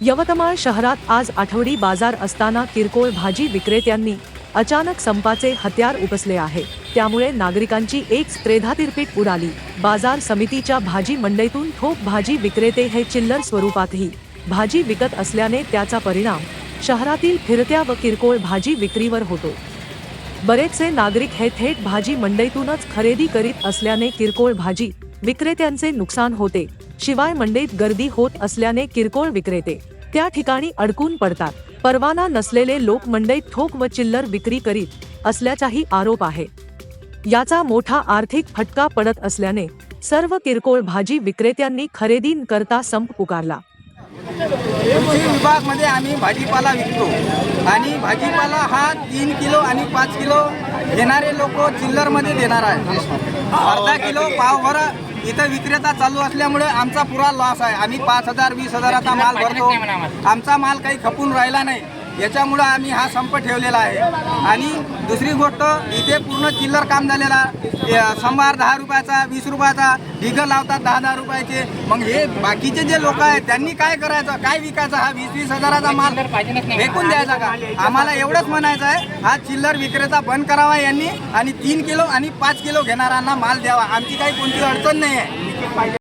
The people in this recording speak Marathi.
यवतमाळ शहरात आज आठवडी बाजार असताना किरकोळ भाजी विक्रेत्यांनी अचानक संपाचे हत्यार उपसले आहे. त्यामुळे नागरिकांची एक त्रेधातिरपीट उडाली. बाजार समितीच्या भाजी मंडईतून ठोक भाजी विक्रेते हे चिल्लर स्वरूपातही भाजी विकत असल्याने त्याचा परिणाम शहरातील फिरत्या व किरकोळ भाजी विक्रीवर होतो. बरेचसे नागरिक हे थेट भाजी मंडईतूनच खरेदी करीत असल्याने किरकोळ भाजी विक्रेत्यांचे नुकसान होते. शिवाय मंडईत गर्दी होत असल्याने किरकोळ विक्रेते त्या ठिकाणी अडकून पडतात. परवाना नसलेले लोक मंडईत ठोक व चिल्लर विक्री करीत असल्याचाही आरोप आहे. याचा मोठा आर्थिक फटका पडत असल्याने सर्व किरकोळ भाजी विक्रेत्यांनी खरेदी करता संप पुकारला. कृषी विभागमध्ये आम्ही भाजीपाला विकतो आणि भाजीपाला हा तीन किलो आणि पाच किलो देणारे लोक चिल्लरमध्ये देणार आहे अर्धा किलो पावभरा इथं विक्रेता चालू असल्यामुळे आमचा पुरा लॉस आहे. आम्ही पाच हजार वीस हजाराचा माल भरतो. आमचा माल काही खपून राहिला नाही. याच्यामुळं आम्ही हा संप ठेवलेला आहे. आणि दुसरी गोष्ट इथे पूर्ण चिल्लर काम झालेला. संभार दहा रुपयाचा वीस रुपयाचा ढिगं लावतात दहा दहा रुपयाचे. मग हे बाकीचे जे लोक आहेत त्यांनी काय करायचं काय विकायचं हा वीस वीस हजाराचा माल? फेकून द्यायचा का? आम्हाला एवढंच म्हणायचं आहे हा चिल्लर विक्रेता बंद करावा यांनी आणि तीन किलो आणि पाच किलो घेणाऱ्यांना माल द्यावा. आमची काही कोणती अडचण नाही आहे